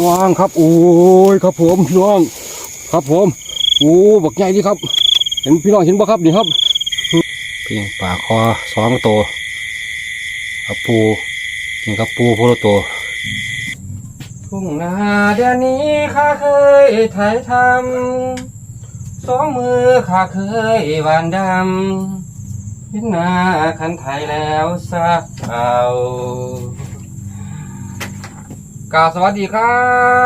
น้องครับ โอ้ยครับผมน้อง ครับผม โอ้บักใหญ่ดีครับ เห็นพี่น้องเห็นบ่ครับนี่ครับพียงป่าคอสองตัวกับปูกินกับปูโพโลตัวทุ่งนาเดือนนี้ข้าเคยไถทำสองมือข้าเคยหวานดำเห็นหน้าคันไทยแล้วสักเอา กล่าวสวัสดีครั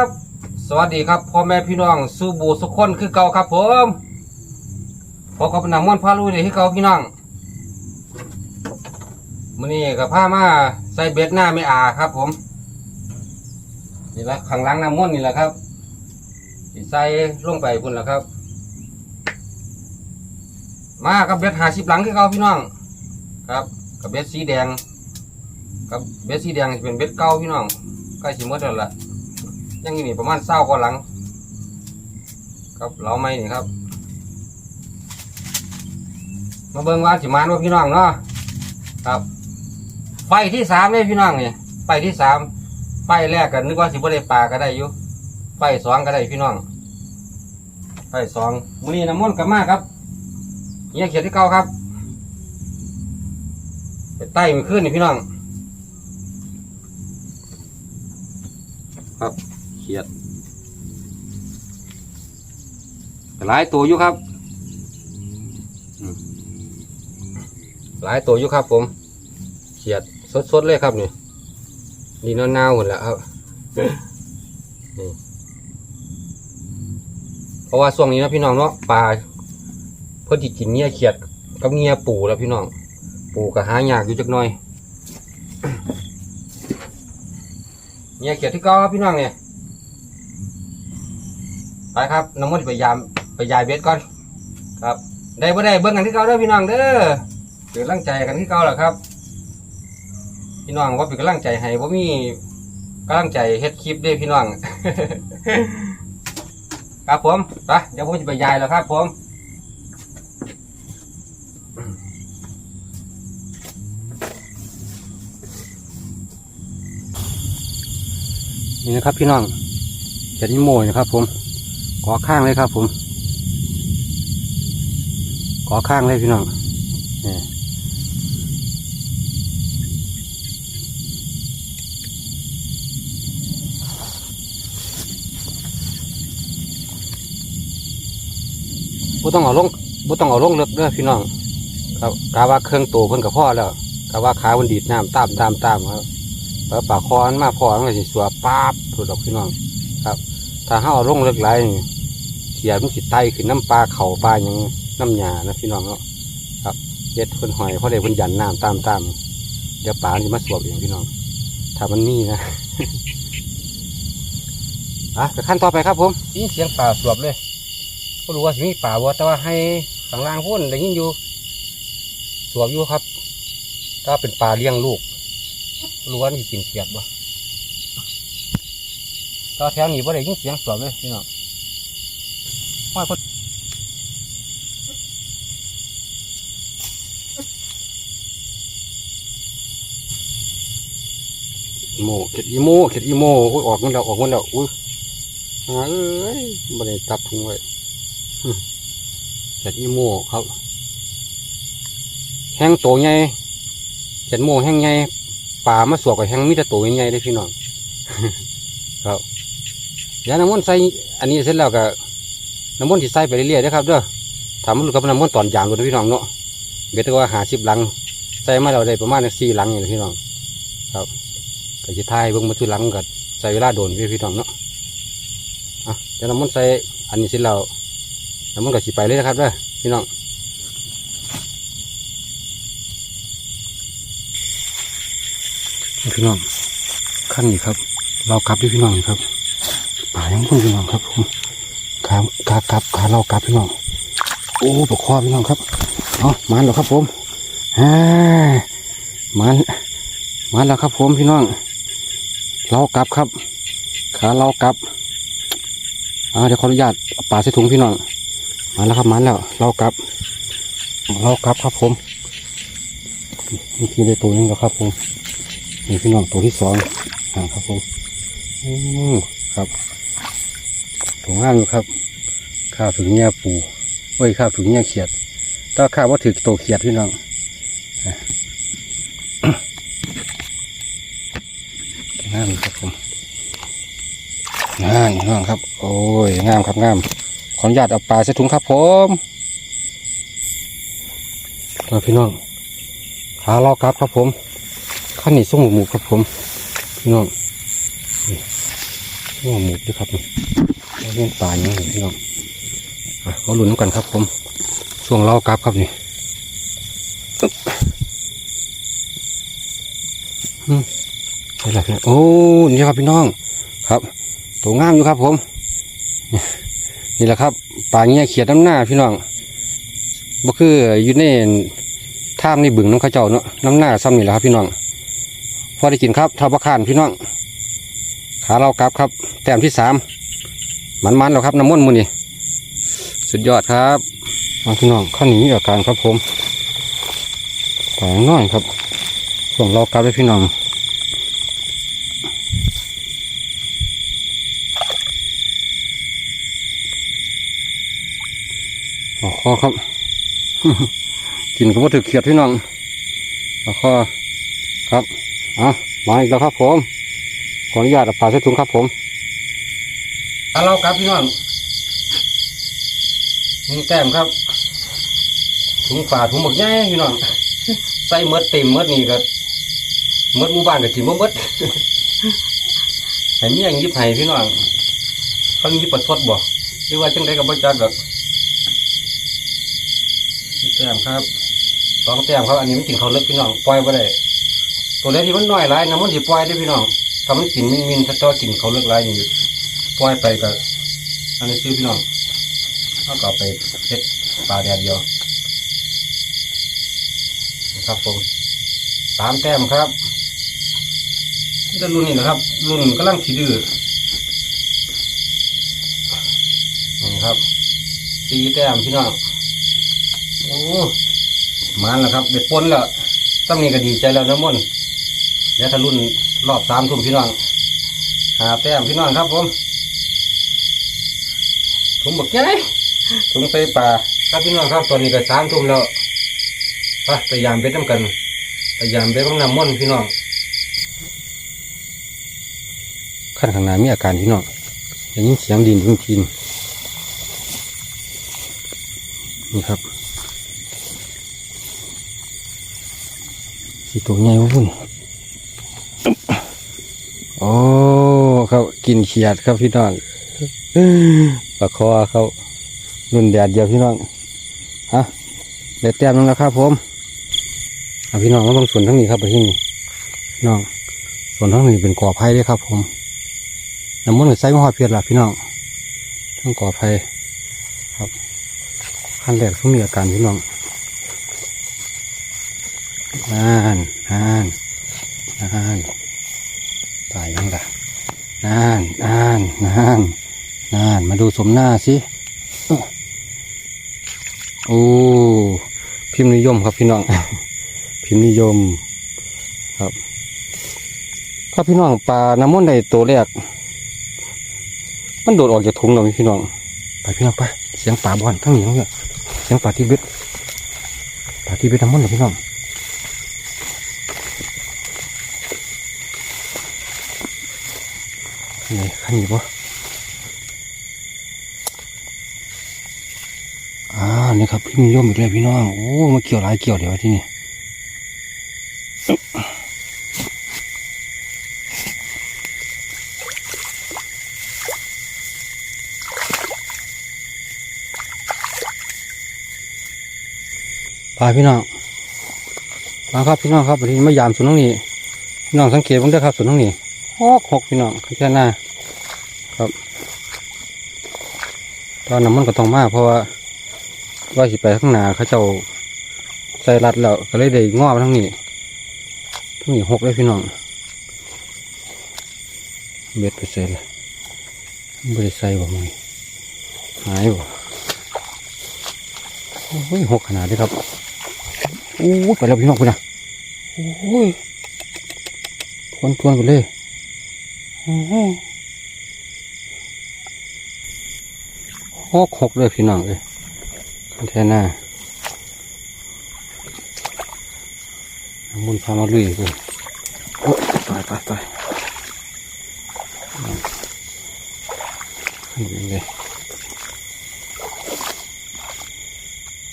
บ สวัสดีครับพ่อแม่พี่น้องสู้บูสุคนคือเก่าครับผมพอกับนำม่วนพาลุยเลยที่เก่าพี่น้องมื้อนี้กับผ้ามาใส่เบ็ดหน้าไม่อาครับ ผมนี่ละข้างล่างน้ำมันนี่แหละครับใส่ลงไปพุ่นแหละครับ มากับเบ็ดหาสิบหลังที่เขาพี่น้อง ครับ กับเบ็ดสีแดง กับเบ็ดสีแดงสิเป็นเบ็ดเก่าพี่น้อง ใกล้สิหมดแล้วล่ะยังอยู่นี่ประมาณเศร้ากว่าหลัง ครับเราไม่นี่ครับ มาเบิ่งว่าสิมานว่าพี่น้องเนาะครับไฟที่สามเลยพี่น้องนี่ไฟที่สามไฟแรกกันนึกว่าสิบ่ได้ปลาก็ได้อยู่ไฟสองก็ได้พี่น้องไฟสองมือนี้น้ำมันกับมาครับเฮียเขียดที่เก่าครับไปใต้มันขึ้นนี่พี่น้อง ครับเขียดหลายตัวอยู่ครับอืมหลายตัวอยู่ครับ ผม เขียดสดๆเลยครับนี่ดีเน่าๆหมดแล้วครับนี่เพราะว่าช่วงนี้นะพี่น้องเนาะปลาเพื่อที่กินเงี้ยเขียดกับเงี้ยปูแล้วพี่น้อง ปูก็หายากอยู่จักหน่อยเงี้ยเขียดที่เก้าครับพี่น้องเนี่ย ไปครับน้ำมันไปยามไปยายเบ็ดก่อน ครับ ได้บ่ได้เบิ่งกันที่เก้าเด้อพี่น้องเด้อเป็นกำลังใจกันที่เก้าแหละครับ พี่น้องว่าเป็นกำลังใจให้ผมมีกำลังใจเฮ็ดคลิปเด้วยพี่น้อง ครับผมไปเดี๋ยวผมจะไปยายแล้วครับ ผมนี่นะครับพี่น้องจะนิโมยนะครับผม ขอข้างเลยครับผม ขอข้างเลยพี่น้องนี่บ่ต้องเอาลงบ่ต้องเอาลงเลิกเด้อพี่น้องครับกาว่าเครื่องตัวเพิ่นกับพ่อแล้วกาว่าขาเพิ่นดีดน้ำตามตามตามครับแล้วปากคอมันมาพอมันก็สิสัวป๊าบถูกดอกพี่น้อง ครับ ถ้าเฮาเอาลงเลิกไหลายนี่ ขียมันสิไตขึ้นน้ำปลาเข่าปลาหยังน้ำหยานะพี่น้องเนาะครับเฮ็ดเพิ่นหอยเพราะได้เพิ่นยันน้ำตามตามเดี๋ยวปลามันสิมาสวบเองพี่น้อง ถ้ามันมีนะอะไปขั้นต่อไปครับผมได้ยินเสียงปลาสวบเลยก็รู้ว่าสิมีป่าบ่แต่ว่าให้ข้างล่างพุ่นได้ยินอยู่ สวบอยู่ครับก็เป็นปลาเลี้ยงลูกรู้ว่านี่กินเขียดบ่ก็แถวนี้บ่ได้ยินเสียงสวบเลยพี่น้อง ห้อยพ่นอีโมเข็ดอีโมเข็ดอีโมอุ้ยออกมันแล้วออกมันแล้วอุ้ยหาเอ้ยบ่ได้จับถุงไว้เห็ดอีโมครับ แห้งโตใหญ่เห็ดโมแห้งใหญ่ป่ามาสวกกับแห้งมีแต่โตใหญ่ได้พี่น้องครับยาน้ำมันใส่อันนี้เสร็จแล้วก็ น้ำมันที่ใส่ไปเรื่อยๆนะครับเด้อทำมันกับน้ำมันตอนยางกันพี่น้องเนาะเบ็ดก็ว่าหาสิบหลังใส่มาเราได้ประมาณสี่หลังอย่างพี่น้อง ครับก็จะทายเบิ่งมาทุหลังก็ใส่เวลาโดนพี่พี่น้องเนาะอะเดี๋ยวน้ำมันใส่อันนี้เสร็จแล้วแล้วมันก็สิไปเลยนะครับเด้อพี่น้องพี่น้องขั้นนี้ครับ เรากลับด้วยพี่น้องครับป่ายังพุ่งพี่น้องครับผม ขาขากลับขาเรากลับพี่น้องโอ้ปกคอพี่น้องครับเอามันแล้วครับผมฮ่ามันมันแล้วครับผมพี่น้อง เรากลับครับ ขาเรากลับอ่าเดี๋ยวขออนุญาตป่าใส่ถุงพี่น้องมาแล้วครับมาแล้ว เรากลับ เรากลับครับผมนี่คือได้ตัวนึงแล้วครับผมนี่พี่น้องตัวที่สองครับผมอืมครับถุงงามอยู่ครับ ข้าวถึงเงี้ยปูเอ้ยข้าวถึงเงี้ยเขียดถ้าข้าวว่าถือโตเขียดพี่น้องงามครับผมงามพี่น้องครับ โอ้ยงามครับงามขออนุญาตเอาปลาใส่ถุงครับผมมาพี่น้องขาเรากลับครับผมขั้นนี้ส่งหมูครับผมพี่น้องส่งหมูด้วยครับนี่เลี้ยงปลาอย่างนี้พี่น้อง มาลุ้นกันครับผมช่วงเรากลับครับนี่นี่แล้วพี่น้องโอ้นี่ครับพี่น้องครับตัวงามอยู่ครับผม นี่แหละครับป่าเงี้ยเขียดน้ำหน้าพี่น้องบ่คืออยู่ในท่ามในบึงน้ำข้าเจ้าเนาะน้ำหน้าซ้ำนี่แหละครับพี่น้องพอได้กินครับท่าบะคานพี่น้องขาเรากลับครับ แต้มที่สามมันๆแล้วครับน้ำมันมือนี่ สุดยอดครับมาพี่น้องข้านี้มีอาการครับผมป่าน้อยครับส่งเรากลับเลยพี่น้องออกคอครับ กินก็ว่าถือเขียดพี่น้องออกคอครับอะมาอีกแล้วครับผม ขออนุญาตเอาปลาใส่ถุงครับผมเอาเราครับพี่น้อง หนึ่งแต้มครับถุงฝาถุงหมกแง่พี่น้องใส่เมดเต็มเมดนี่ก็เมดหมู่บ้านก็กินบ่เมดให้เมียงยิบให้พี่น้องเขายิบประชดบ่หรือว่าจังไดก็บ่จักดอกแต้มครับสองแต้มครับอันนี้มันกินเขาเลิกพี่น้องปล่อยไปได้ตัวเล็กที่มันน้อยหลายน้ำมันสิปล่อยได้พี่น้องถ้ามันกินมินมินถ้าตัวกินเขาเลิกหลายนี่ปล่อยไปก็อันนี้ซื้อพี่น้อง เอาก็ไปเฮ็ดปลาแดดเดียวครับผมสามแต้มครับนี่ก็รุ่นนี้นะครับ รุ่นกำลังขี้ดื้อนี่ครับสี่แต้มพี่น้องโอ้มาแล้วครับเด็ดปนแล้วต้องมีก็ดีใจแล้วนะม่นเดี๋ยวถ้ารุ่นรอบสามทุ่มพี่น้องหาแต้มพี่น้องครับผมถุงบักใหญ่ ถุงใส่ปลาครับพี่น้องครับตอนนี้ก็สามทุ่มแล้วไปพยายามเบ็ดน้ำกันพยายามเบ็ดของน้ำม่นพี่น้องขั้นข้างหน้ามีอาการพี่น้องได้ยินเสียงดินทิ้งทินนี่ครับสีตัวใหญ่วุ่นโอ้เขากินเขียดครับพี่น้องปลาคอเขา รุ่นแดดเดียวพี่น้องฮะเด็ดแต้มนึงแล้วครับผมเอาพี่น้องมาเบางส่วนทั้งนี้ครับไปที่นี่น้องส่วนทั้งนี้เป็นก่อไผ่ด้วยครับ ผมน้ำมันใส่มะฮอดเพียรละพี่น้องทั้งก่อไผ่ครับขั้นแรกต้องมีอาการพี่น้องนานนานนานตายยังล่ะนานนานนานนานมาดูสมหน้าสิ โอ้พิมพ์นิยมครับพี่น้อง พิมพ์นิยม ครับ ครับพี่น้องปลาน้ำมันในตัวแรก มันโดดออกจากถุงเราพี่น้อง ไปพี่น้องไปเสียงป่าบอนทั้งนี้ทั้งนี้เสียงป่าที่เบ็ดป่าที่เบ็ดน้ำมันเลยพี่น้องนี่ขันนี้ปะ นี่ครับพี่มีย่มอีกแล้วพี่น้องโอ้มาเกี่ยวหลายเกี่ยวเดี๋ยวที่นี่พาพี่น้องมาครับพี่น้องครับวันนี้มายามสวนตรงนี้พี่น้องสังเกตบ้างด้วยครับสวนตรงนี้หกหกพี่น้องแค่หน้าครับ ตอนน้ำมันก็ต้องมากเพราะว่า ว่าสิไปข้างหน้าเขาเจ้าใส่รัดแล้วก็เลยได้งอมาทั้งนี้ทั้งนี้หกเลยพี่น้องเบ็ดไปใส่เลยไม่ได้ใส่บ่มึงหายบ่โอ้ยหกขนาดนี้ครับโอ้ยไปแล้วพี่น้องคุณนะโอ้ยทวนทวนๆไปเลยอื้อหือหกหกเลยพี่น้องเลย คันแท่น้ามุนพามาลุยเลยโอ้ตายตายตายนไปเลย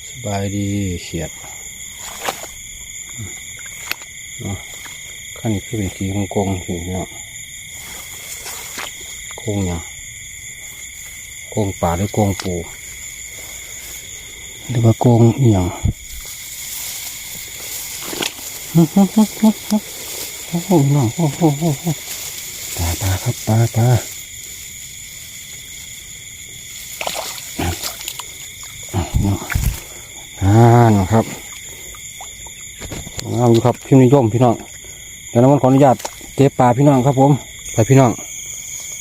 สบายดีเขียดเนาะขั้นนี้คือเป็นสีของกงๆสิเนาะกงเนี่ยกงป่าหรือกงปู หรือว่ากงเอียงโอ้โหโอ้โหน้องโอ้โหโอ้โหปลาปลาครับปลาปลาอะเนาะอ่าเนาะครับงามอยู่ครับพิมพ์นิยมพี่น้องเดี๋ยวน้ำมันขออนุญาตเก็บปลาพี่น้องครับ ผมไปพี่น้อง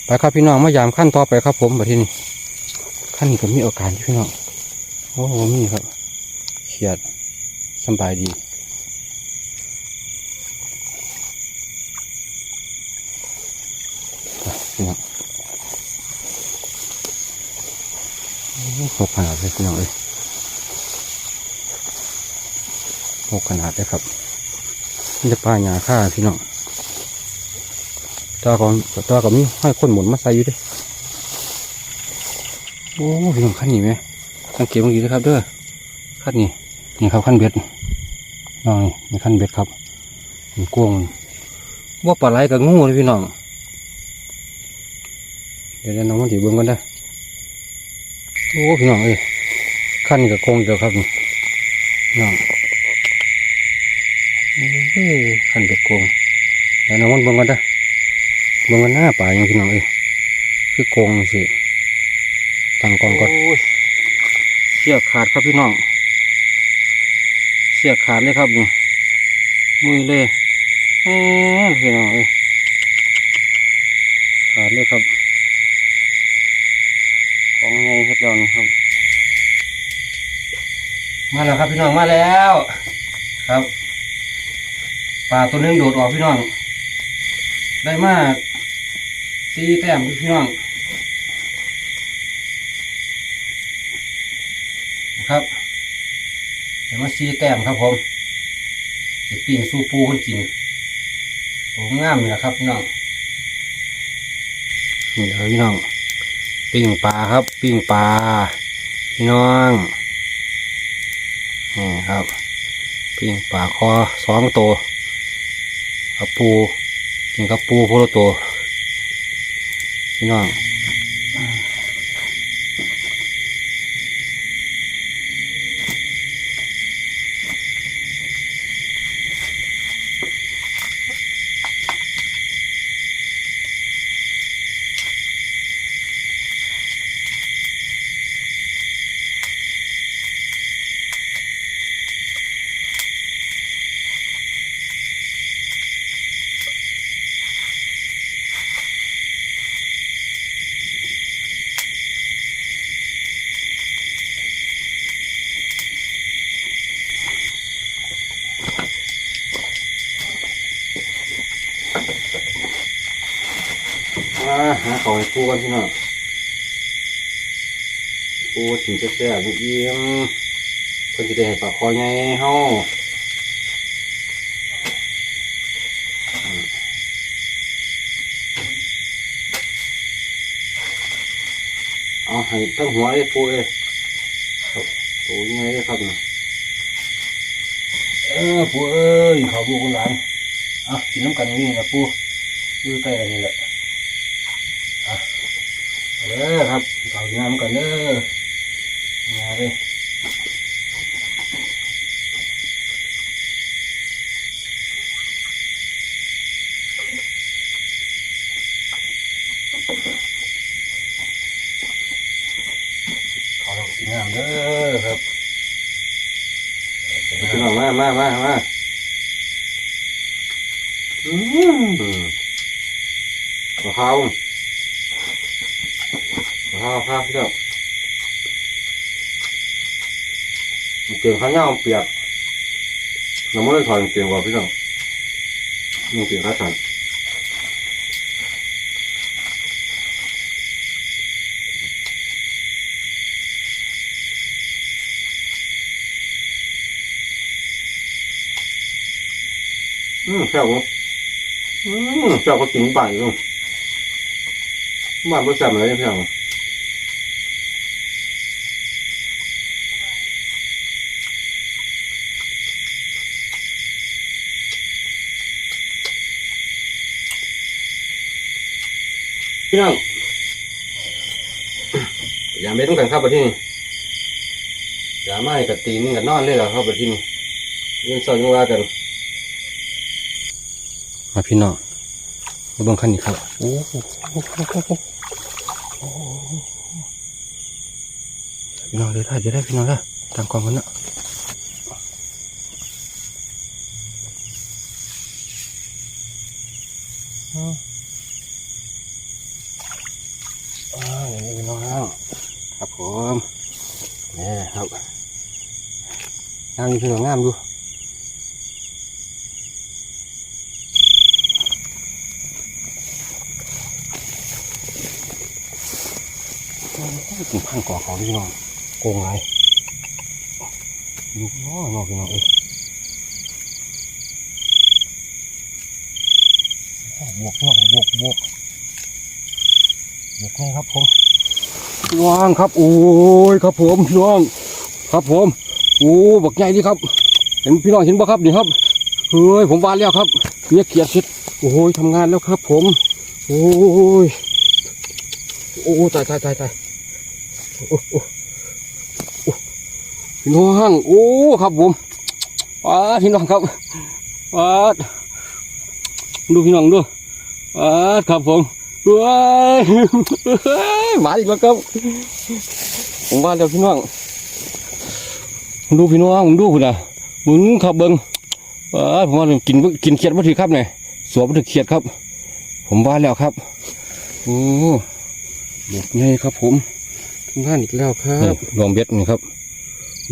ไปครับพี่น้องมายามขั้นต่อไปครับ ผมมาที่นี่ขั้นนี้ก็มีโอกาสอยู่พี่น้อง โอ้โหมีครับ เขียดสบายดีพี่น้องหกขนาดเลยพี่น้องเอ้ยหกขนาดเลยครับนี่จะปลาหยาค่าพี่น้องตัวก่อนตัวก็มีให้คนหมุนมาใส่อยู่ด้วยโอ้พี่น้องขั้นนี้ไหม สังเกตเมื่อกี้นะครับเด้อขั้นนี้นี่ครับขั้นเบ็ดน้องนี่นี่ขั้นเบ็ดครับมันกวงว่าปลาไหลกับงูเลยพี่น้องเดี๋ยวน้องมันถีเบิ้งกันได้โอ้พี่น้องเอ้ยขั้นนี้กับโคงเดียวครับนี่พี่น้องเอ้ยขั้นเป็ดโคงเดี๋ยวน้องมันเบิ้งกันได้เบิ้งกันหน้าป่าอย่างพี่น้องเอ้ยคือโคงสิตั้งกองก่อน เสียขาดครับพี่น้อง เสียขาดเลยครับนี่มือเลยแหมพี่น้องเอ้ยขาดเลยครับ ของไงเฮ็ดแล้วนะครับ มาแล้วครับพี่น้องมาแล้ว ครับปลาตัวนึงโดดออกพี่น้อง ได้มาสี่แต้มพี่น้องนะครับได้ มาสี่แต้มครับผมจะปิ้งสู้ปูคนกินตัวงามนี่แหละครับพี่น้องนี่เลยพี่น้องปิ้งปลาครับ ปิ้งปลาพี่น้องนี่ครับ ปิ้งปลาคอสองตัวกับปูกินกับปูพละตัวพี่น้อง มาหาของปูกันพี่น้องปูถึงจะแซ่บเยี่ยมเพิ่นจะได้ให้ปลาคอใหญ่เฮาเอาให้ทั้งหัวเลยปูเลยปูยังไงครับเนี่ยเออปูเอ้ยเขาบูคนหลานอะกินน้ำกันนี่นะปูอยู่ใกล้กันนี่แหละ เด้ อครับเขากินน้ำกันเด้อมาเลยเขาเรากินน้ำเด้อครับพี่น้องมามามามาอืมมะพร้าว ข้าข้าพี่น้องเก่งข้างเงาเปียกน้ำมันเลถอนเก่งกว่าพี่น้องนี่เก่งข้าสันอืมแซ่บอืมแซ่บก็กิงไปลูกมันไม่แซ่บเลยพี่น้ง พี่น้องอย่าไม่ต้องกันครับประที่นี่อย่าไม่กับตีนกับนอนเลยเหรอครับประที่นี่เรื่องสอนว่ากัน มาพี่น้องมาเบิ่งขั้นนี้ครับโอ้โหพี่น้องเดี๋ยวได้เดี๋ยวได้พี่น้องได้ตามกองกันเนาะอ้าวอย่างนี้พี่น้องครับผมนี่ครับ งามอยู่พี่น้องงามดูกินพันก่อเขาพี่น้องโกงไรอยู่น้องนอกพี่น้องเอ้ยบวกพี่น้องบวกบวกบวกไงครับผมว่างครับโอ้ยครับผมพี่น้องครับผม โอ้บักใหญ่ดีครับ เห็นพี่น้องเห็นบ่ครับนี่ครับเฮ้ยผมวานแล้วครับเรียเกียร์เสร็จโอ้ยทำงานแล้วครับ ผม โอ้ยโอ้ตายตายตายตายโอ้โอ้พี่น้องโอ้ครับผมป้าพี่น้องครับป้าดูพี่น้องดูป้าครับผมว้ายมาอีกแล้วครับผมว่าแล้วพี่น้อง ดูพี่น้องผมดูคุณอะมึงขับเบิ้งป้าดผมว่ากินกินเขียดมาถือครับเนี่ยสวมมาถือเขียดครับ ผมว่าแล้วครับโอ้เด็กไงครับ ผมทำงานอีกแล้วครับดวงเบ็ดนี่ครับ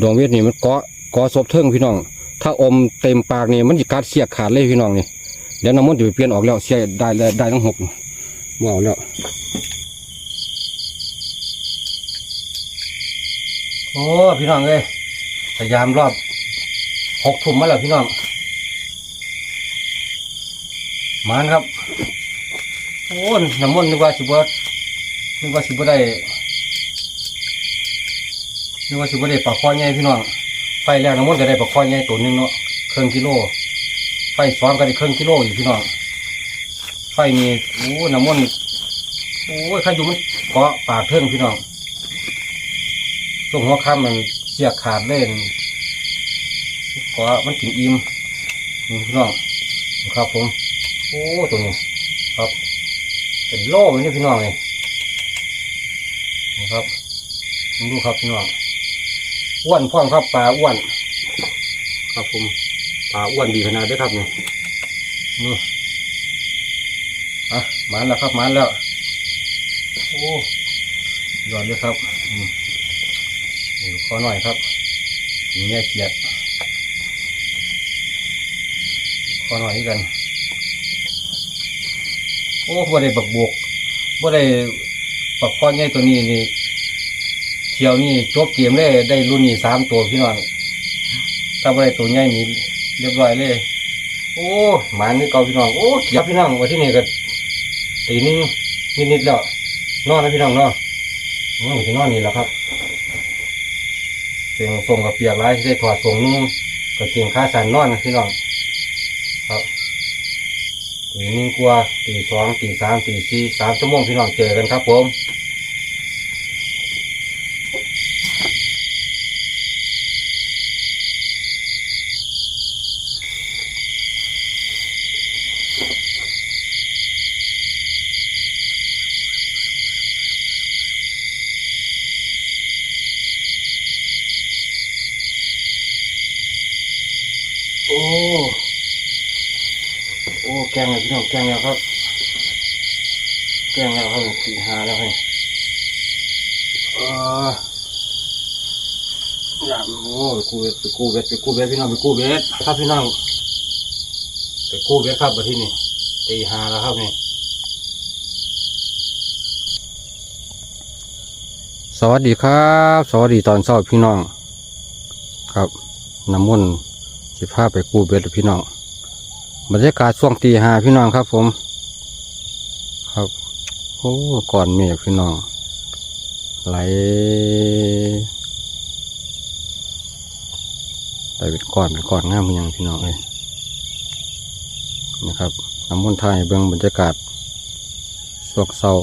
ดวงเบ็ดนี่มันเกาะเกาะศพเทิงพี่น้อง ถ้าอมเต็มปากนี่มันจะกัดเสียกขาดเลยพี่น้องนี่เดี๋ยวน้ำมันจะไปเปลี่ยนออกแล้วเสียได้ได้ได้ทั้งหกบ่เอาแล้วโอ้พี่น้องเอ้ย พยายามรอบหกทุ่มมาแล้วพี่น้องมานครับ โอ้น้ำมันนึกว่าสิบวนึกว่าสิบวได้นึกว่าสิบ่ได้ปลาคอใหญ่พี่น้องไฟแรกน้ำมันก็ได้ปลาคอใหญ่ตัวนึงเนาะเครึ่องกิโลไฟสองก็ได้ครึ่องกิโลอยู่พี่น้องไฟนี่โอ้น้ำมันโอ้ยข้าอยู่มันเกาะปากเทิงพี่น้องช่งหัวค่ำมัน เสียกขาดเล่นเกาะมันกินอิ่มนี่พี่น้องครับผม โอ้ตัวนี้ครับ เป็นโล่เลยนี่พี่น้องเลยนี่ครับดูครับพี่น้องอ้วนพร้อมครับปลาอ้วน ครับผมปลาอ้วนดีขนาดเด้วยครับนี่นี่อะมันแล้วครับมันแล้ว โอ้ยอดเลยครับอืม ขอหน่อยครับนี่แง่เกียดขอหน่อยนี่กัน โอ้บ่ได้บักบวกบ่ได้ปักข้อใหญ่ตัวนี้นี่เที่ยวนี่จบเกมเลยได้รุ่นนี้สามตัวพี่น้องถ้าบ่ได้ตัวใหญ่นี่เรียบร้อยเลย โอ้หมานี่เก่าพี่น้อง โอ้เกียบพี่น้องว่าที่นี่ก็ตีนึงนิดๆแล้วนอนนะพี่น้องเนาะอืมที่นอนนี่แหละครับ เสียงส่งกับเปียกไรที่ได้ถอดส่งนุ่งกับเก่งค่าสันนอนนะพี่น้องครับตีหนึ่งกว่าตีสองตีสามตีสี่สามชั่วโมงพี่น้องเจอกันครับผม โอ้ โอ้ แกงแล้วพี่ น้องแกงแล้วครับ แกงแล้วครับตีหาแล้วให้เอออย่าโอ้ไปกู้เวทไปกู้เวทไปกู้เวทพี่น้องไปกู้เวทครับพี่น้องไปกู้เวทครับมาที่นี่ตีหาแล้วครับนี่สวัสดีครับ สวัสดีตอนเช้าพี่น้อง ครับน้ำมันต์สิพาไปกู้เวทพี่น้อง บรรยากาศช่วงตีห้าพี่น้องครับผม ครับ โอ้ก่อนเมฆพี่น้อง ไหลไหลเป็นก้อนเป็นก้อนง่ามเพียงพี่น้องเลยนะครับน้ำมันต์ไทยเบื้องบรรยากาศช่วงเศร้า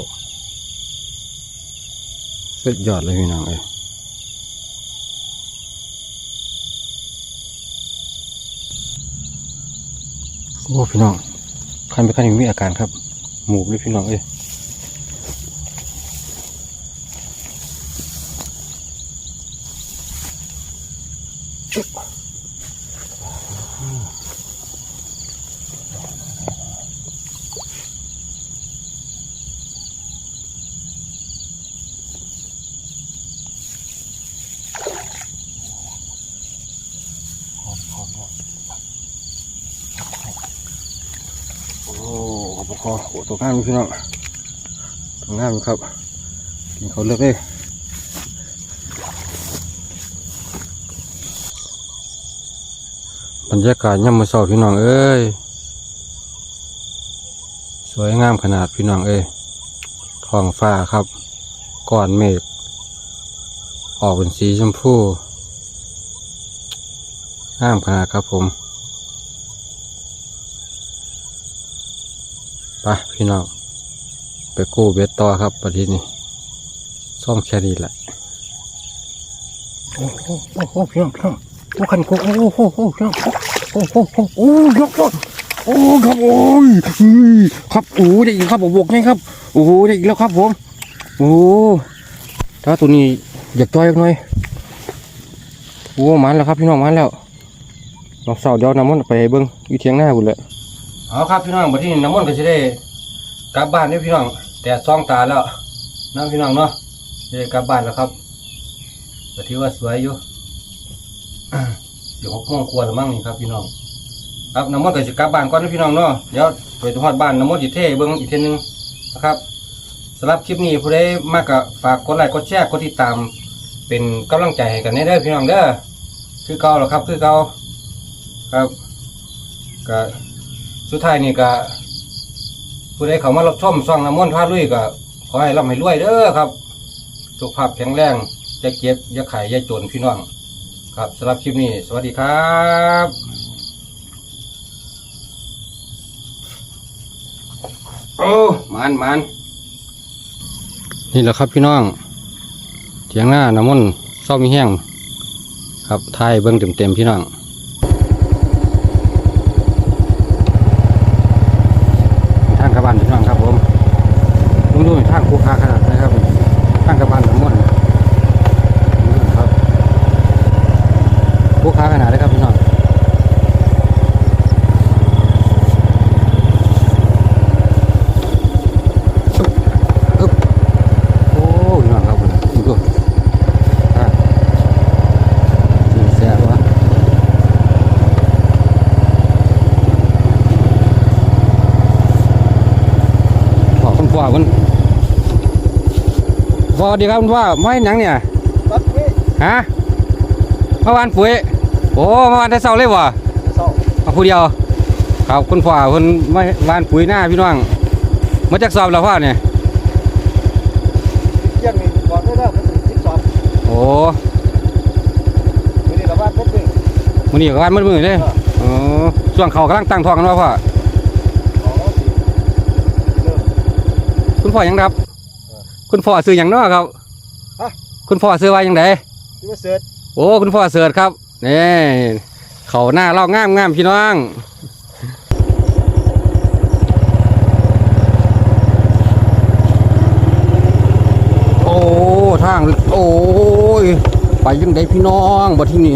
สุดยอดเลยพี่น้องเลย โอ้พี่น้องคันไปคันนี้มีอาการครับ หมูกเลยพี่น้องเอ้ย โอ้ขอบคุณครับ โอ้ตัวงามพี่น้องตัวงามครับกินเขาเลือกเลยบรรยากาศย่ำมือเสาพี่น้องเอ้ยสวยงามขนาดพี่น้องเอ้ยท้องฟ้าครับก้อนเมฆออกเป็นสีชมพูงามขนาดครับผม ปพี่น้อง ไปกู้เบ็ดต่อครับประเทศนี้ซ่อมแค่นี้แหละโอ้โหโอ้โหพี่น้องพี่น้องโอ้ขันโกโอ้โหโอ้โหพี่น้องโอ้โหโอ้โหโอ้ยกยกโอ้ครับโอ้ยครับโอ้ได้อีกครับผมบวกไงครับ โอ้ได้อีกแล้วครับผม โอ้ถ้าตัวนี้อยากจอยอีกหน่อยโอ้มันแล้วครับพี่น้องมันแล้วน้องสาวเดียวน้ำมันไปเบิ้งอยู่เทียงหน้าบุญเลย เอาครับพี่น้องบัดนี้น้ำมันต์ก็จะได้กลับบ้านเด้อพี่น้อง แต่ซองตาแล้วน้ำพี่น้องเนาะจะได้กลับบ้านแล้วครับก็ถือว่าสวยอยู่อยู่หกโมงกว่าแล้วมั้งนี่ครับพี่น้อง ครับน้ำมันต์ก็จะกลับบ้านก่อนนะพี่น้องเนาะเดี๋ยวไปทอดบ้านน้ำมันต์จิเท่เบิ้งอีกเทีนึงนะครับสำหรับคลิปนี้ผู้ใดมากก็ฝากกดไลค์กดแชร์กดติดตาม เป็นกำลังใจให้กันแน่เด้อพี่น้องเด้อคือเก่าแล้วครับ คือเก่าครับก็ สุดท้ายนี่ก็ผู้ใดเขามารับชมช่องน้ำมนต์พาลุยก็ขอให้ร่ำให้รวยเด้อครับ สุขภาพแข็งแรงจะเก็บอย่าไข่อย่าจนพี่น้อง ครับสำหรับคลิปนี้ สวัสดีครับโอ้มันมันนี่แหละครับพี่น้องเถียงหน้าน้ำมันต์เศร้ามีแห้งครับทายเบิ้งเต็มๆพี่น้อง ผู้ค้าขนาดเลยครับพี่น้องว่อคุณพ่อดีครับคุณว่าไม่หนังเนี่ยฮะเมื่อวานปุ๋ย โอ้เมื่อวานได้เศร้าเลยวะมาผู้เดียว ครับคุณพ่อคุณไม่วานปุ๋ยหน้าพี่น้องมาจากสอบแล้วพ่อเนี่ยเที่ยงนี่ก่อนได้แล้วมันถึงสิบสองโอ้ไม่ได้ระบาดปุ๊บเลยมันนี่กับวานมืดมือเลยโอ้ช่วงเขากำลังตั้งท้องกันว่าพ่ออ๋อสิเริ่มคุณพ่อยังครับ คุณพ่อซื้ออย่างเน้อครับฮะคุณพ่อซื้อไว้ยังไงที่ว่าเสร็จโอ้ คุณพ่อเสิร์ชครับ นี่เขาหน้าเล่างามงามพี่น้องโอ้ทางโอ้ยไปยังไดพี่น้องบ่ที่นี่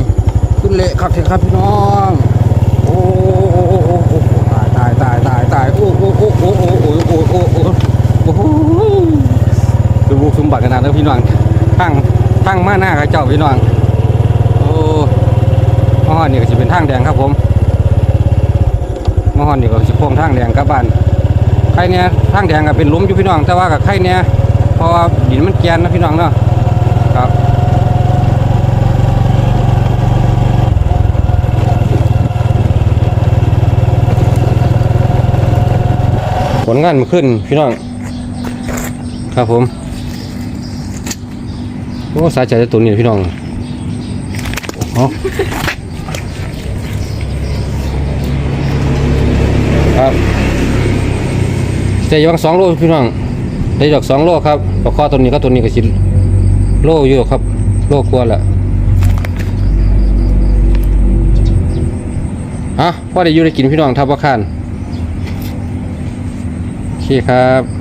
ขึ้นเละครับเถอะครับพี่น้อง โอ้โอ้โอ้โอ้ตายตายตายตายตายโอ้โอ้โอ้โอ้โอ้โอ้โอ้โอ้โอ้โอ้โหดูบุกสมบัติขนาดนั้นพี่น้องทั้งทั้งมาหน้าเขาเจ้าพี่น้องโอ้ อฮอนนี่ก็จะเป็นทางแดงครับผมมอฮอนนี่ก็จะโค้งทางแดงกลับบ้านใครเนี่ยทางแดงก็เป็นลุมอยู่พี่น้อง แต่ว่ากับใครเนี่ยเพราะว่าดินมันแกนนะพี่น้องเนาะครับผลงานมาขึ้นพี่น้อง ครับผมโอ้สายใจะตัวนี้พี่น้องเใจอยังสองโลพี่น้องได้ดอกสองโลครับปลาคอตัวนี้ก็ตัวนี้ก็ชินโลอยู่ครับ โลกลัวแหละฮะพ่อได้อยู่ได้กินพี่น้องทับว่าคานโอเคครับ